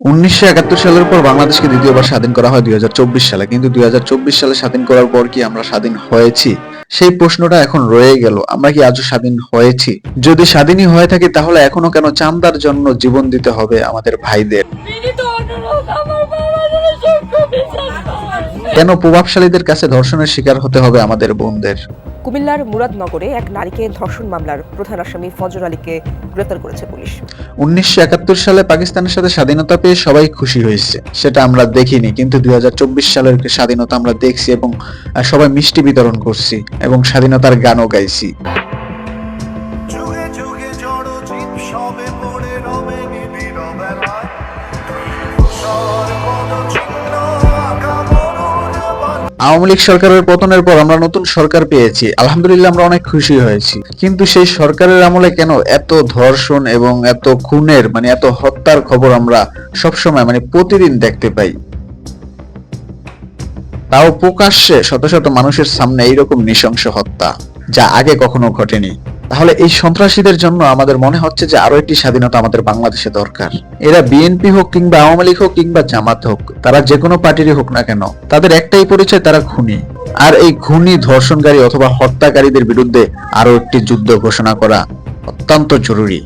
উনিশশো একাত্তর সালের পর বাংলাদেশকে দ্বিতীয়বার স্বাধীন করা হয় দুই সালে। কিন্তু দুই সালে স্বাধীন করার পর কি আমরা স্বাধীন হয়েছি? সেই প্রশ্নটা এখন রয়ে গেল, আমরা কি আজও স্বাধীন হয়েছি? যদি স্বাধীনই হয়ে থাকি তাহলে এখনও কেন চান্দার জন্য জীবন দিতে হবে আমাদের ভাইদের। কেন প্রভাবশালীদের কাছে ধর্ষণের শিকার হতে হবে আমাদের বোনদের? কুমিল্লার মুরাদনগরে এক নারীকে ধর্ষণ মামলার প্রধান আসামি ফজর আলীকে গ্রেপ্তার করেছে পুলিশ। উনিশশো একাত্তর সালে পাকিস্তানের সাথে স্বাধীনতা পেয়ে সবাই খুশি হয়েছে। সেটা আমরা দেখিনি, কিন্তু দুই হাজার চব্বিশ সালের স্বাধীনতা আমরা দেখছি এবং সবাই মিষ্টি বিতরণ করছি এবং স্বাধীনতার গানও গাইছি। আওয়ামী লীগ সরকারের পতনের পর আমরা নতুন সরকার পেয়েছি। আলহামদুলিল্লাহ আমরা অনেক খুশি হয়েছি। কিন্তু সেই সরকারের আমলে কেন এত ধর্ষণ এবং এত খুনের মানে এত হত্যার খবর আমরা সবসময় মানে প্রতিদিন দেখতে পাই? তাও প্রকাশ্যে শত শত মানুষের সামনে এইরকম নৃশংস হত্যা, যা আগে কখনো ঘটেনি। তাহলে এই সন্ত্রাসীদের জন্য আমাদের মনে হচ্ছে যে আরও একটি স্বাধীনতা আমাদের বাংলাদেশে দরকার। এরা বিএনপি হোক কিংবা আওয়ামী লীগ হোক কিংবা জামাত হোক, তারা যে কোনো পার্টিরই হোক না কেন, তাদের একটাই পরিচয়, তারা খুনি। আর এই খুনি, ধর্ষণকারী অথবা হত্যাকারীদের বিরুদ্ধে আরও একটি যুদ্ধ ঘোষণা করা অত্যন্ত জরুরি।